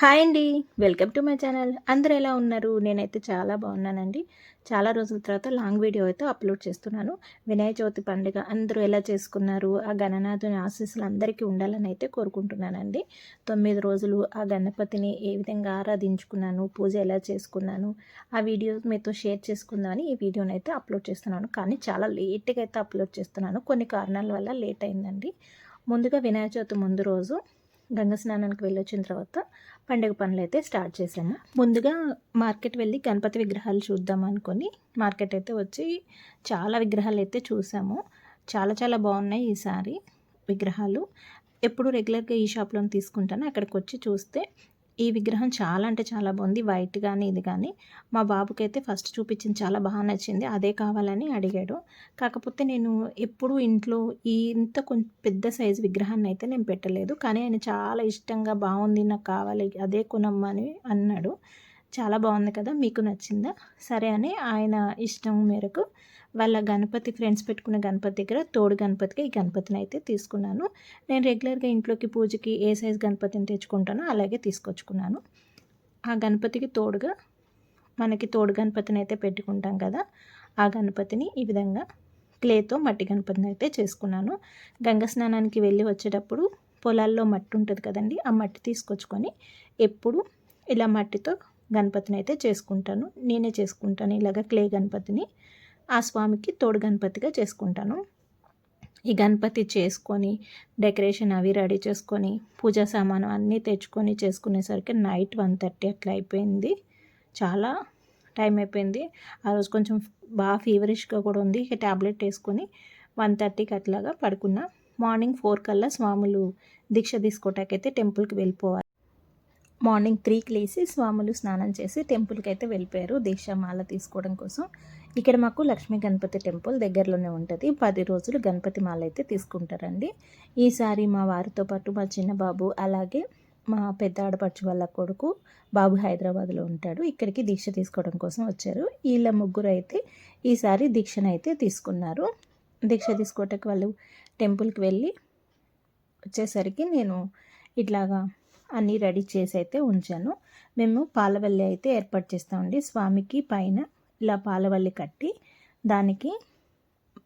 Hi అండి. Welcome to my channel. అందరూ ఎలా ఉన్నారు? నేనైతే చాలా బాగున్నానండి. చాలా రోజుల తర్వాత లాంగ్ వీడియో అయితే అప్లోడ్ చేస్తున్నాను. వినాయక చవితి పండుగ అందరూ ఎలా చేసుకున్నారు? ఆ గణనాథుని ఆశీస్సులు అందరికీ ఉండాలని అయితే కోరుకుంటున్నానండి. తొమ్మిది రోజులు ఆ గణపతిని ఏ విధంగా ఆరాధించుకున్నాను? పూజ ఎలా చేసుకున్నాను? ఆ వీడియో మీతో షేర్ చేసుకుందామని ఈ వీడియోని అయితే అప్లోడ్ చేస్తున్నాను. కానీ చాలా లేట్గా అయితే అప్లోడ్ చేస్తున్నాను. కొన్ని కారణాల వల్ల లేట్ అయిందండి. ముందుగా వినాయక చవితి ముందు రోజు గంగ స్నానానికి వెళ్ళొచ్చిన తర్వాత పండుగ పనులు అయితే స్టార్ట్ చేసాము ముందుగా మార్కెట్ వెళ్ళి గణపతి విగ్రహాలు చూద్దాం అనుకొని మార్కెట్ అయితే వచ్చి చాలా విగ్రహాలు అయితే చూసాము. చాలా చాలా బాగున్నాయి ఈసారి విగ్రహాలు. ఎప్పుడు రెగ్యులర్గా ఈ షాప్లో తీసుకుంటాను. అక్కడికి వచ్చి చూస్తే ఈ విగ్రహం చాలా అంటే చాలా బాగుంది. వైట్ కానీ ఇది కానీ మా బాబుకి అయితే ఫస్ట్ చూపించింది చాలా బాగా నచ్చింది. అదే కావాలని అడిగాడు. కాకపోతే నేను ఎప్పుడూ ఇంట్లో ఇంత కొంచెం పెద్ద సైజు విగ్రహాన్ని అయితే నేను పెట్టలేదు. కానీ ఆయన చాలా ఇష్టంగా బాగుంది నాకు కావాలి అదే కొనమ్మని అన్నాడు. చాలా బాగుంది కదా మీకు నచ్చిందా? సరే అని ఆయన ఇష్టం మేరకు వాళ్ళ గణపతి ఫ్రెండ్స్ పెట్టుకున్న గణపతి దగ్గర తోడు గణపతికి ఈ గణపతిని అయితే తీసుకున్నాను. నేను రెగ్యులర్గా ఇంట్లోకి పూజకి ఏ సైజ్ గణపతిని తెచ్చుకుంటానో అలాగే తీసుకొచ్చుకున్నాను. ఆ గణపతికి తోడుగా మనకి తోడు గణపతిని అయితే పెట్టుకుంటాం కదా ఆ గణపతిని ఈ విధంగా క్లేతో మట్టి గణపతిని అయితే చేసుకున్నాను. గంగ స్నానానికి వెళ్ళి వచ్చేటప్పుడు పొలాల్లో మట్టి ఉంటుంది కదండి ఆ మట్టి తీసుకొచ్చుకొని ఎప్పుడు ఇలా మట్టితో గణపతిని అయితే చేసుకుంటాను. నేనే చేసుకుంటాను ఇలాగ క్లే గణపతిని. ఆ స్వామికి తోడు గణపతిగా చేసుకుంటాను. ఈ గణపతి చేసుకొని డెకరేషన్ అవి రెడీ చేసుకొని పూజా సామాను అన్నీ తెచ్చుకొని చేసుకునేసరికి నైట్ వన్ థర్టీ అట్లా అయిపోయింది. చాలా టైం అయిపోయింది. ఆ రోజు కొంచెం బాగా ఫీవరిష్గా కూడా ఉంది. ఇక ట్యాబ్లెట్ వేసుకొని వన్ థర్టీకి అట్లాగా పడుకున్నా. మార్నింగ్ ఫోర్ కల్లా స్వాములు దీక్ష తీసుకోవటాకైతే టెంపుల్కి వెళ్ళిపోవాలి. మార్నింగ్ త్రీకి లేచి స్వాములు స్నానం చేసి టెంపుల్కి అయితే వెళ్ళిపోయారు దీక్షమాల తీసుకోవడం కోసం. ఇక్కడ మాకు లక్ష్మీ గణపతి టెంపుల్ దగ్గరలోనే ఉంటుంది. పది రోజులు గణపతి మాల అయితే తీసుకుంటారండి. ఈసారి మా వారితో పాటు మా చిన్న బాబు అలాగే మా పెద్ద ఆడపడుచు వాళ్ళ కొడుకు బాబు హైదరాబాద్లో ఉంటాడు. ఇక్కడికి దీక్ష తీసుకోవడం కోసం వచ్చారు. వీళ్ళ ముగ్గురు అయితే ఈసారి దీక్షను అయితే తీసుకున్నారు. దీక్ష తీసుకోవటానికి వాళ్ళు టెంపుల్కి వెళ్ళి వచ్చేసరికి నేను ఇట్లాగా అన్నీ రెడీ చేసి అయితే ఉంచాను. మేము పాలవల్లి అయితే ఏర్పాటు చేస్తామండి. స్వామికి పైన ఇలా పాలవల్లి కట్టి దానికి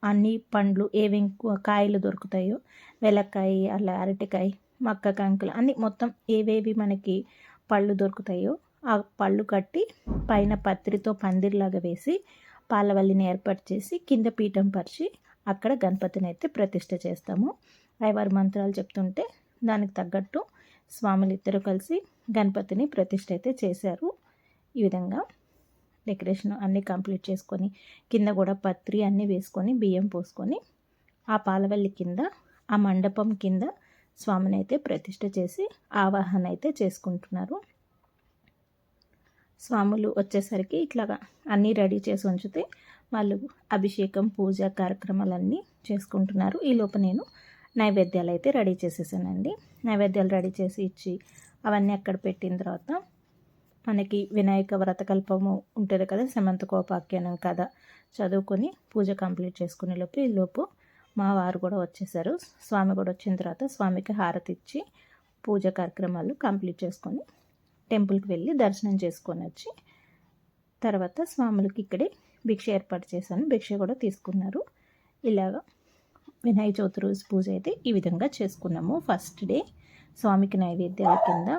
అన్ని పండ్లు ఏవేం కాయలు దొరుకుతాయో వెలక్కాయ అలా అరటికాయ మక్క కంకులు అన్ని మొత్తం ఏవేవి మనకి పళ్ళు దొరుకుతాయో ఆ పళ్ళు కట్టి పైన పత్రితో పందిరిలాగా వేసి పాలవల్లిని ఏర్పాటు చేసి కింద పీఠం పరిచి అక్కడ గణపతిని అయితే ప్రతిష్ట చేస్తాము. అయ్యవారి మంత్రాలు చెప్తుంటే దానికి తగ్గట్టు స్వాములు ఇద్దరు కలిసి గణపతిని ప్రతిష్ట అయితే చేశారు. ఈ విధంగా డెకరేషన్ అన్నీ కంప్లీట్ చేసుకొని కింద కూడా పత్రి అన్నీ వేసుకొని బియ్యం పోసుకొని ఆ పాలవల్లి కింద ఆ మండపం కింద స్వామిని అయితే ప్రతిష్ట చేసి ఆవాహన అయితే చేసుకుంటున్నారు. స్వాములు వచ్చేసరికి ఇట్లాగా అన్నీ రెడీ చేసి ఉంచితే వాళ్ళు అభిషేకం పూజ కార్యక్రమాలన్నీ చేసుకుంటున్నారు. ఈలోపు నేను నైవేద్యాలు అయితే రెడీ చేసేసానండి. నైవేద్యాలు రెడీ చేసి ఇచ్చి అవన్నీ అక్కడ పెట్టిన తర్వాత మనకి వినాయక వ్రతకల్పము ఉంటుంది కదా సమంత కోపాఖ్యానం కథ. చదువుకొని పూజ కంప్లీట్ చేసుకునే లోపు ఈ లోపు మా వారు కూడా వచ్చేసారు. స్వామి కూడా వచ్చిన తర్వాత స్వామికి హారతి ఇచ్చి పూజ కార్యక్రమాలు కంప్లీట్ చేసుకొని టెంపుల్కి వెళ్ళి దర్శనం చేసుకొని వచ్చి తర్వాత స్వాములకి ఇక్కడే భిక్ష ఏర్పాటు చేశాను. భిక్ష కూడా తీసుకున్నారు. ఇలాగా వినాయక చవితి రోజు పూజ అయితే ఈ విధంగా చేసుకున్నాము. ఫస్ట్ డే స్వామికి నైవేద్యాల కింద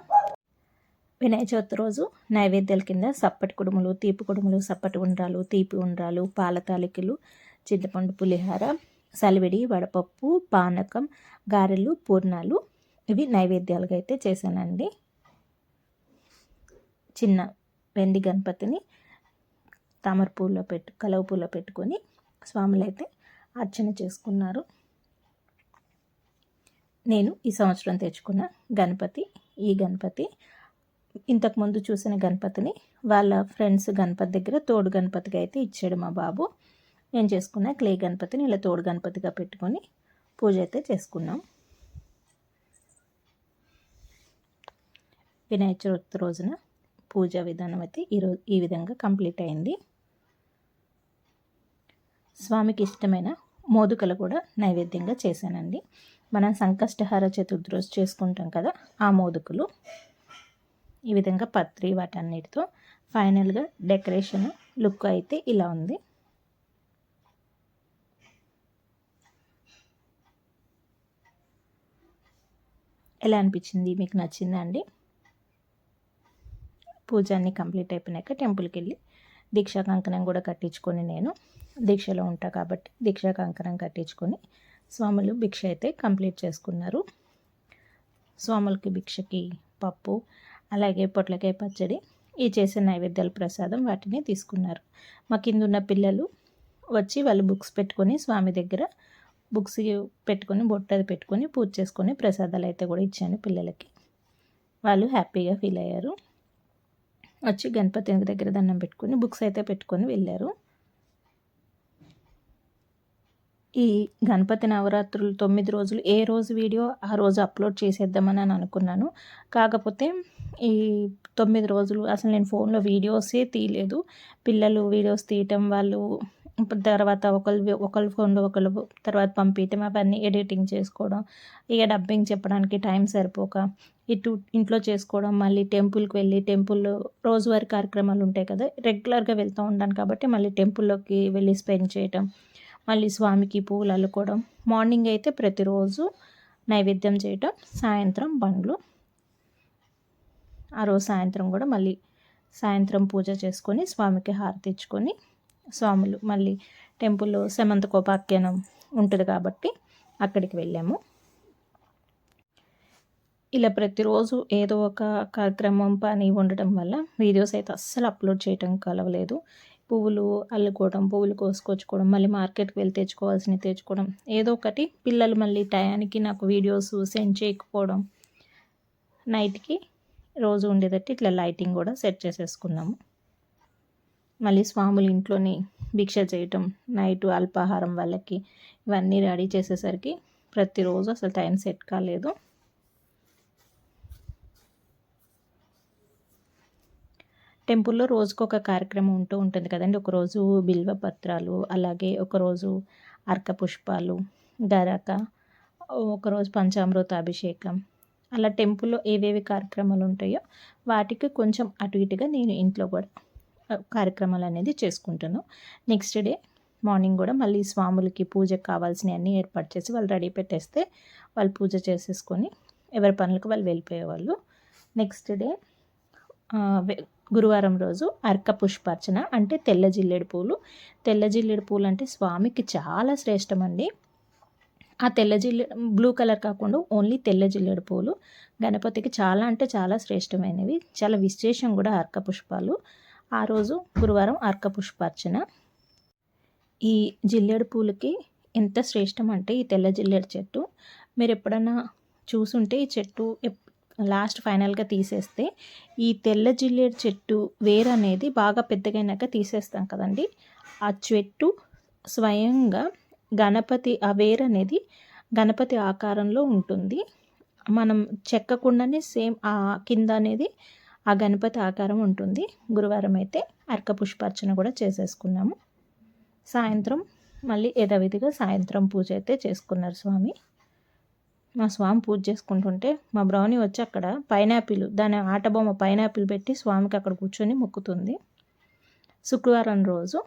వినాయక చవితి రోజు నైవేద్యాల కింద సప్పటి కుడుములు తీపి కుడుములు సప్పటి ఉండ్రాలు తీపి ఉండ్రాలు పాల తాలికలు చింతపండు పులిహార సలివిడి వడపప్పు పానకం గారెలు పూర్ణాలు. ఇవి నైవేద్యాలుగా అయితే చేశానండి. చిన్న వెండి గణపతిని తామర పూలో పెట్టు కలవ పూలో పెట్టుకొని స్వాములు అయితే అర్చన చేసుకున్నారు. నేను ఈ సంవత్సరం తెచ్చుకున్న గణపతి ఈ గణపతి ఇంతకుముందు చూసిన గణపతిని వాళ్ళ ఫ్రెండ్స్ గణపతి దగ్గర తోడు గణపతిగా అయితే ఇచ్చాడు మా బాబు. నేను చేసుకున్న క్లే గణపతిని ఇలా తోడు గణపతిగా పెట్టుకొని పూజ అయితే చేసుకున్నాం. వినాయక చవితి రోజున పూజా విధానం అయితే ఈరోజు ఈ విధంగా కంప్లీట్ అయింది. స్వామికి ఇష్టమైన మోదుకలు కూడా నైవేద్యంగా చేశానండి. మనం సంకష్టహార చతుర్థి రోజు చేసుకుంటాం కదా ఆ మోదుకులు. ఈ విధంగా పత్రి వాటన్నిటితో ఫైనల్గా డెకరేషన్ లుక్ అయితే ఇలా ఉంది. ఎలా అనిపించింది? మీకు నచ్చిందా అండి? పూజ అన్నీ కంప్లీట్ అయిపోయాక టెంపుల్కి వెళ్ళి దీక్షా కంకణం కూడా కట్టించుకొని నేను దీక్షలో ఉంటా కాబట్టి దీక్షా కంకణం కట్టించుకొని స్వాములు భిక్ష అయితే కంప్లీట్ చేసుకున్నారు. స్వాములకి భిక్షకి పప్పు అలాగే పొట్లకాయ పచ్చడి ఈ చేసే నైవేద్యాల ప్రసాదం వాటిని తీసుకున్నారు. మా కింద ఉన్న పిల్లలు వచ్చి వాళ్ళు బుక్స్ పెట్టుకొని స్వామి దగ్గర బుక్స్ పెట్టుకొని బొట్టది పెట్టుకొని పూజ చేసుకొని ప్రసాదాలు అయితే కూడా ఇచ్చాను పిల్లలకి. వాళ్ళు హ్యాపీగా ఫీల్ అయ్యారు. వచ్చి గణపతి దగ్గర దండం పెట్టుకొని బుక్స్ అయితే పెట్టుకొని వెళ్ళారు. ఈ గణపతి నవరాత్రులు తొమ్మిది రోజులు ఏ రోజు వీడియో ఆ రోజు అప్లోడ్ చేసేద్దామని అని అనుకున్నాను. కాకపోతే ఈ తొమ్మిది రోజులు అసలు నేను ఫోన్లో వీడియోసే తీయలేదు. పిల్లలు వీడియోస్ తీయటం వాళ్ళు తర్వాత ఒకళ్ళు ఒకళ్ళు ఫోన్లో ఒకళ్ళు తర్వాత పంపించటం అవన్నీ ఎడిటింగ్ చేసుకోవడం ఇక డబ్బింగ్ చెప్పడానికి టైం సరిపోక ఇటు ఇంట్లో చేసుకోవడం మళ్ళీ టెంపుల్కి వెళ్ళి టెంపుల్లో రోజువారీ కార్యక్రమాలు ఉంటాయి కదా రెగ్యులర్గా వెళ్తూ ఉంటాను కాబట్టి మళ్ళీ టెంపుల్లోకి వెళ్ళి స్పెండ్ చేయటం మళ్ళీ స్వామికి పూలు అల్లుకోవడం మార్నింగ్ అయితే ప్రతిరోజు నైవేద్యం చేయటం సాయంత్రం బండ్లు ఆ రోజు సాయంత్రం కూడా మళ్ళీ సాయంత్రం పూజ చేసుకొని స్వామికి హారతి ఇచ్చుకొని స్వాములు మళ్ళీ టెంపుల్లో కోపాఖ్యానం ఉంటుంది కాబట్టి అక్కడికి వెళ్ళాము. ఇలా ప్రతిరోజు ఏదో ఒక కార్యక్రమం పని ఉండటం వల్ల వీడియోస్ అయితే అస్సలు అప్లోడ్ చేయటం కలవలేదు. పువ్వులు అల్లుకోవడం పువ్వులు కోసుకొచ్చుకోవడం మళ్ళీ మార్కెట్కి వెళ్ళి తెచ్చుకోవాల్సినవి తెచ్చుకోవడం ఏదో ఒకటి పిల్లలు మళ్ళీ టయానికి నాకు వీడియోస్ సెండ్ చేయకపోవడం నైట్కి రోజు ఉండేటట్టు ఇట్లా లైటింగ్ కూడా సెట్ చేసేసుకున్నాము. మళ్ళీ స్వాములు ఇంట్లోని భిక్ష చేయటం నైట్ అల్పాహారం వాళ్ళకి ఇవన్నీ రెడీ చేసేసరికి ప్రతిరోజు అసలు టైం సెట్ కాలేదు. టెంపుల్లో రోజుకొక కార్యక్రమం ఉంటూ ఉంటుంది కదండి. ఒకరోజు బిల్వ పత్రాలు అలాగే ఒకరోజు అర్క పుష్పాలు గరక ఒకరోజు పంచామృత అభిషేకం అలా టెంపుల్లో ఏవేవి కార్యక్రమాలు ఉంటాయో వాటికి కొంచెం అటు ఇటుగా నేను ఇంట్లో కూడా కార్యక్రమాలు అనేది చేసుకుంటాను. నెక్స్ట్ డే మార్నింగ్ కూడా మళ్ళీ స్వాములకి పూజకు కావాల్సినవి అన్నీ ఏర్పాటు చేసి వాళ్ళు రెడీ పెట్టేస్తే వాళ్ళు పూజ చేసేసుకొని ఎవరి పనులకు వాళ్ళు వెళ్ళిపోయేవాళ్ళు. నెక్స్ట్ డే గురువారం రోజు అర్క పుష్పార్చన అంటే తెల్ల జిల్లెడు పూలు. తెల్ల జిల్లెడు పూలు అంటే స్వామికి చాలా శ్రేష్టమండి. అండి ఆ తెల్ల జిల్లె బ్లూ కలర్ కాకుండా ఓన్లీ తెల్ల జిల్లెడు పూలు. గణపతికి చాలా అంటే చాలా శ్రేష్టమైనవి. చాలా విశేషం కూడా అర్క పుష్పాలు ఆ రోజు గురువారం అర్క పుష్పార్చన ఈ జిల్లెడు పూలకి ఎంత శ్రేష్టం అంటే ఈ తెల్ల జిల్లెడు చెట్టు. మీరు ఎప్పుడన్నా చూసుంటే ఈ చెట్టు లాస్ట్ ఫైనల్గా తీసేస్తే ఈ తెల్ల జిల్లేడు చెట్టు వేరు అనేది బాగా పెద్దగైనాక తీసేస్తాం కదండి. ఆ చెట్టు స్వయంగా గణపతి ఆ వేరు అనేది గణపతి ఆకారంలో ఉంటుంది. మనం చెక్కకుండానే సేమ్ ఆ కింద అనేది ఆ గణపతి ఆకారం ఉంటుంది. గురువారం అయితే అర్క పుష్పార్చన కూడా చేసేసుకున్నాము. సాయంత్రం మళ్ళీ యథావిధిగా సాయంత్రం పూజ అయితే చేసుకున్నారు స్వామి. మా స్వామి పూజ చేసుకుంటుంటే మా బ్రౌనీ వచ్చి అక్కడ పైనాపిల్ దాని ఆట బొమ్మ పైనాపిల్ పెట్టి స్వామికి అక్కడ కూర్చొని మొక్కుతుంది. శుక్రవారం రోజు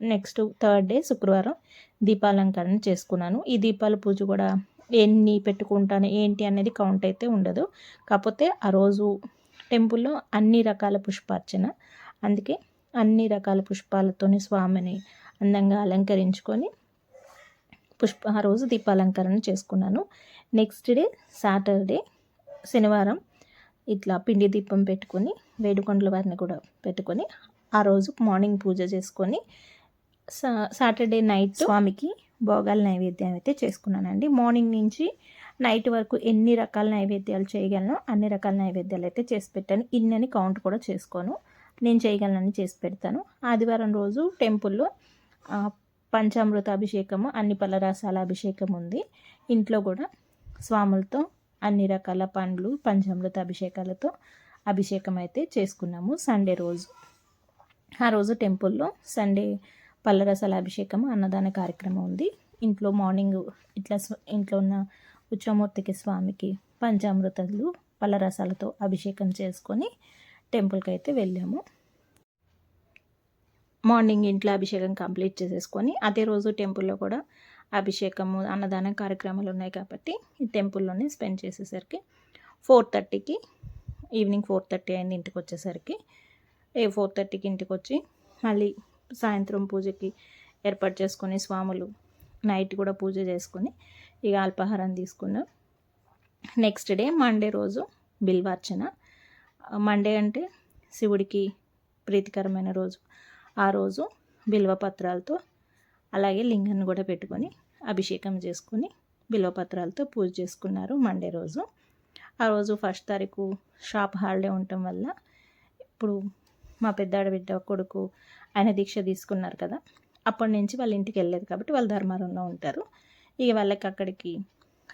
నెక్స్ట్ థర్డ్ డే శుక్రవారం దీపాలంకరణ చేసుకున్నాను. ఈ దీపాల పూజ కూడా ఎన్ని పెట్టుకుంటాను ఏంటి అనేది కౌంట్ అయితే ఉండదు. కాకపోతే ఆ రోజు టెంపుల్లో అన్ని రకాల పుష్పార్చన. అందుకే అన్ని రకాల పుష్పాలతోని స్వామిని అందంగా అలంకరించుకొని పుష్ప ఆ రోజు దీపాలంకరణ చేసుకున్నాను. నెక్స్ట్ డే సాటర్డే శనివారం ఇట్లా పిండి దీపం పెట్టుకొని వేడుకొండల వారిని కూడా పెట్టుకొని ఆ రోజు మార్నింగ్ పూజ చేసుకొని సాటర్డే నైట్ స్వామికి భోగాల నైవేద్యం అయితే చేసుకున్నానండి. మార్నింగ్ నుంచి నైట్ వరకు ఎన్ని రకాల నైవేద్యాలు చేయగలను అన్ని రకాల నైవేద్యాలు అయితే చేసి పెట్టాను. ఇన్నని కౌంట్ కూడా చేసుకోను. నేను చేయగలనని చేసి పెడతాను. ఆదివారం రోజు టెంపుల్లో పంచామృత అభిషేకము అన్ని పలరసాల అభిషేకం ఉంది. ఇంట్లో కూడా స్వాములతో అన్ని రకాల పండ్లు పంచామృత అభిషేకాలతో అభిషేకం అయితే చేసుకున్నాము సండే రోజు. ఆ రోజు టెంపుల్లో సండే పల్లరసాల అభిషేకం అన్నదాన కార్యక్రమం ఉంది. ఇంట్లో మార్నింగ్ ఇట్లా ఇంట్లో ఉన్న ఉచ్చమూర్తికి స్వామికి పంచామృతలు పళ్ళరసాలతో అభిషేకం చేసుకొని టెంపుల్కి అయితే వెళ్ళాము. మార్నింగ్ ఇంట్లో అభిషేకం కంప్లీట్ చేసేసుకొని అదే రోజు టెంపుల్లో కూడా అభిషేకము అన్నదాన కార్యక్రమాలు ఉన్నాయి కాబట్టి ఈ టెంపుల్లోనే స్పెండ్ చేసేసరికి ఫోర్ థర్టీకి ఈవినింగ్ ఫోర్ థర్టీ అయింది ఇంటికి వచ్చేసరికి. ఏ ఫోర్ థర్టీకి ఇంటికి వచ్చి మళ్ళీ సాయంత్రం పూజకి ఏర్పాటు చేసుకొని స్వాములు నైట్ కూడా పూజ చేసుకొని ఇక అల్పాహారం తీసుకున్నాం. నెక్స్ట్ డే మండే రోజు బిల్వార్చన. మండే అంటే శివుడికి ప్రీతికరమైన రోజు. ఆ రోజు బిల్వపత్రాలతో అలాగే లింగాన్ని కూడా పెట్టుకొని అభిషేకం చేసుకొని బిల్వపత్రాలతో పూజ చేసుకున్నారు మండే రోజు. ఆ రోజు ఫస్ట్ తారీఖు షాప్ హాలిడే ఉండటం వల్ల ఇప్పుడు మా పెద్దాడ బిడ్డ కొడుకు ఆయన దీక్ష తీసుకున్నారు కదా. అప్పటి నుంచి వాళ్ళ ఇంటికి వెళ్ళలేదు కాబట్టి వాళ్ళు ధర్మారంలో ఉంటారు. ఇక వాళ్ళకి అక్కడికి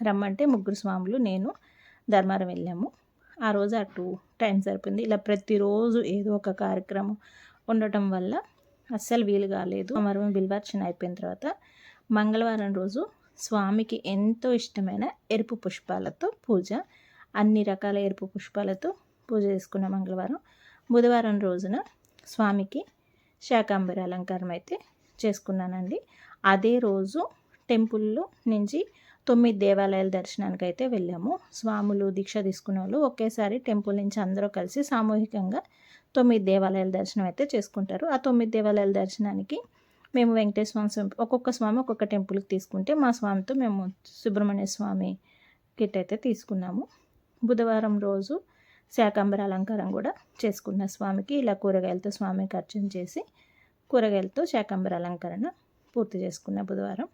రమ్మంటే ముగ్గురు స్వాములు నేను ధర్మారం వెళ్ళాము. ఆ రోజు అటు టైం సరిపోయింది. ఇలా ప్రతిరోజు ఏదో ఒక కార్యక్రమం ఉండటం వల్ల అస్సలు వీలు కాలేదు. సోమవారం బిల్వార్చన అయిపోయిన తర్వాత మంగళవారం రోజు స్వామికి ఎంతో ఇష్టమైన ఎరుపు పుష్పాలతో పూజ. అన్ని రకాల ఎరుపు పుష్పాలతో పూజ చేసుకున్న మంగళవారం. బుధవారం రోజున స్వామికి శాకాంబరి అలంకారం అయితే చేసుకున్నానండి. అదే రోజు టెంపుల్లో నుంచి తొమ్మిది దేవాలయాల దర్శనానికి అయితే వెళ్ళాము. స్వాములు దీక్ష తీసుకున్న వాళ్ళు ఒకేసారి టెంపుల్ నుంచి అందరూ కలిసి సామూహికంగా తొమ్మిది దేవాలయాల దర్శనం అయితే చేసుకుంటారు. ఆ తొమ్మిది దేవాలయాల దర్శనానికి మేము వెంకటేశ్వర స్వామి ఒక్కొక్క స్వామి ఒక్కొక్క టెంపుల్కి తీసుకుంటే మా స్వామితో మేము సుబ్రహ్మణ్య స్వామి కిట్ అయితే తీసుకున్నాము. బుధవారం రోజు శాకాంబర అలంకారం కూడా చేసుకున్న స్వామికి ఇలా కూరగాయలతో స్వామికి అర్చన చేసి కూరగాయలతో శాకాంబర అలంకరణ పూర్తి చేసుకున్న బుధవారం.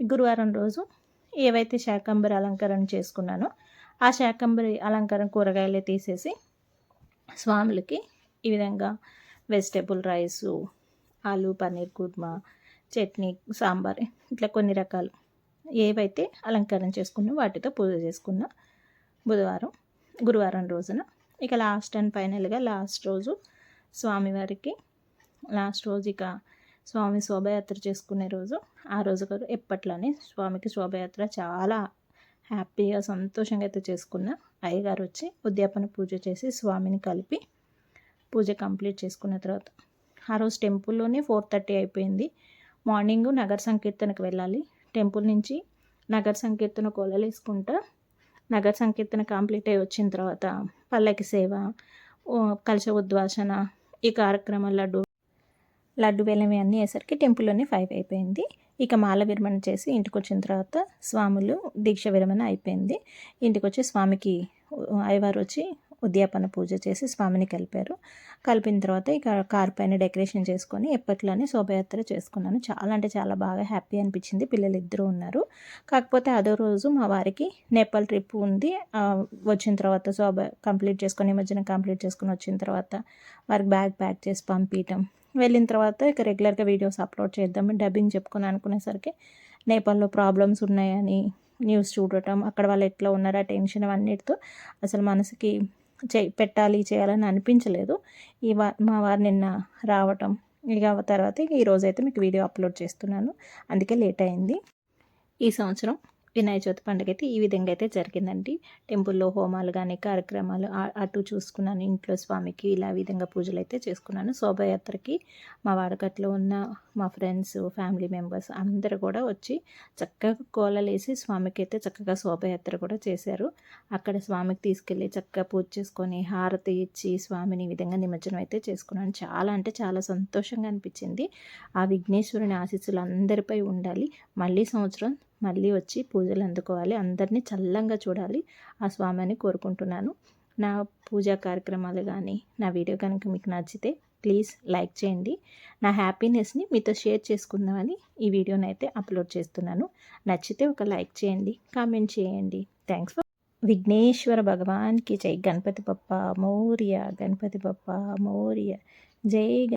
గురువారం రోజు ఏవైతే శాకాంబరి అలంకరణ చేసుకున్నానో ఆ శాకాంబరి అలంకరణ కూరగాయలే తీసేసి స్వాములకి ఈ విధంగా వెజిటేబుల్ రైసు ఆలు పన్నీర్ కుర్మా చట్నీ సాంబార్ ఇట్లా కొన్ని రకాలు ఏవైతే అలంకరణ చేసుకున్నా వాటితో పూజ చేసుకున్న బుధవారం. గురువారం రోజున. ఇక లాస్ట్ అండ్ ఫైనల్గా లాస్ట్ రోజు స్వామివారికి లాస్ట్ రోజు ఇక స్వామి శోభయాత్ర చేసుకునే రోజు. ఆ రోజు గారు ఎప్పట్లోనే స్వామికి శోభయాత్ర చాలా హ్యాపీగా సంతోషంగా అయితే చేసుకున్న అయ్యగారు వచ్చి ఉద్యాపన పూజ చేసి స్వామిని కలిపి పూజ కంప్లీట్ చేసుకున్న తర్వాత. ఆ రోజు టెంపుల్లోనే ఫోర్ థర్టీ అయిపోయింది. మార్నింగ్ నగర సంకీర్తనకు వెళ్ళాలి. టెంపుల్ నుంచి నగర సంకీర్తన కొలలేసుకుంటా నగర సంకీర్తన కంప్లీట్ అయి వచ్చిన తర్వాత పల్లకి సేవ కలశ ఉద్వాసన ఈ కార్యక్రమం లడ్డు లడ్డు బెల్లం అన్నీ వేసరికి టెంపుల్లోనే ఫైవ్ అయిపోయింది. ఇక మాల విరమణ చేసి ఇంటికి వచ్చిన తర్వాత స్వాములు దీక్ష విరమణ అయిపోయింది. ఇంటికి వచ్చి స్వామికి అయ్యవారు వచ్చి ఉద్యాపన పూజ చేసి స్వామిని కలిపారు. కలిపిన తర్వాత ఇక కార్ పైన డెకరేషన్ చేసుకొని ఎప్పట్లోనే శోభయాత్ర చేసుకున్నాను. చాలా అంటే చాలా బాగా హ్యాపీ అనిపించింది. పిల్లలు ఇద్దరు ఉన్నారు. కాకపోతే అదో రోజు మా వారికి నేపాల్ ట్రిప్ ఉంది. వచ్చిన తర్వాత శోభ కంప్లీట్ చేసుకొని నిమజ్జనం కంప్లీట్ చేసుకొని వచ్చిన తర్వాత వారికి బ్యాగ్ ప్యాక్ చేసి పంపించటం వెళ్ళిన తర్వాత ఇక రెగ్యులర్గా వీడియోస్ అప్లోడ్ చేద్దాం. డబ్బింగ్ చెప్పుకొని అనుకునేసరికి నేపాల్లో ప్రాబ్లమ్స్ ఉన్నాయని న్యూస్ చూడటం అక్కడ వాళ్ళు ఎట్లా ఉన్నారా టెన్షన్ అవన్నిటితో అసలు మనసుకి చే పెట్టాలి చేయాలని అనిపించలేదు. ఈ వా మా వారు నిన్న రావటం ఇక తర్వాత ఇక ఈరోజైతే మీకు వీడియో అప్లోడ్ చేస్తున్నాను. అందుకే లేట్ అయింది. ఈ సంవత్సరం వినాయక చవితి పండుగ అయితే ఈ విధంగా అయితే జరిగిందండి. టెంపుల్లో హోమాలు కానీ కార్యక్రమాలు అటు చూసుకున్నాను. ఇంట్లో స్వామికి ఇలా విధంగా పూజలు అయితే చేసుకున్నాను. శోభయాత్రకి మా వాడకట్లో ఉన్న మా ఫ్రెండ్స్ ఫ్యామిలీ మెంబర్స్ అందరూ కూడా వచ్చి చక్కగా కోలలేసి స్వామికి అయితే చక్కగా శోభయాత్ర కూడా చేశారు. అక్కడ స్వామికి తీసుకెళ్ళి చక్కగా పూజ చేసుకొని హారతి ఇచ్చి స్వామిని ఈ విధంగా నిమజ్జనం అయితే చేసుకున్నాను. చాలా అంటే చాలా సంతోషంగా అనిపించింది. ఆ విఘ్నేశ్వరుని ఆశీస్సులు అందరిపై ఉండాలి. మళ్ళీ సంవత్సరం మళ్ళీ వచ్చి పూజలు అందుకోవాలి. అందరినీ చల్లంగా చూడాలి. ఆ స్వామిని కోరుకుంటున్నాను. నా పూజా కార్యక్రమాలు కానీ నా వీడియో కనుక మీకు నచ్చితే ప్లీజ్ లైక్ చేయండి. నా హ్యాపీనెస్ని మీతో షేర్ చేసుకుందామని ఈ వీడియోని అయితే అప్లోడ్ చేస్తున్నాను. నచ్చితే ఒక లైక్ చేయండి కామెంట్ చేయండి. థ్యాంక్స్ ఫర్ విఘ్నేశ్వర భగవాన్కి జై. గణపతి పప్ప మౌర్య గణపతి పప్ప మౌర్య. జై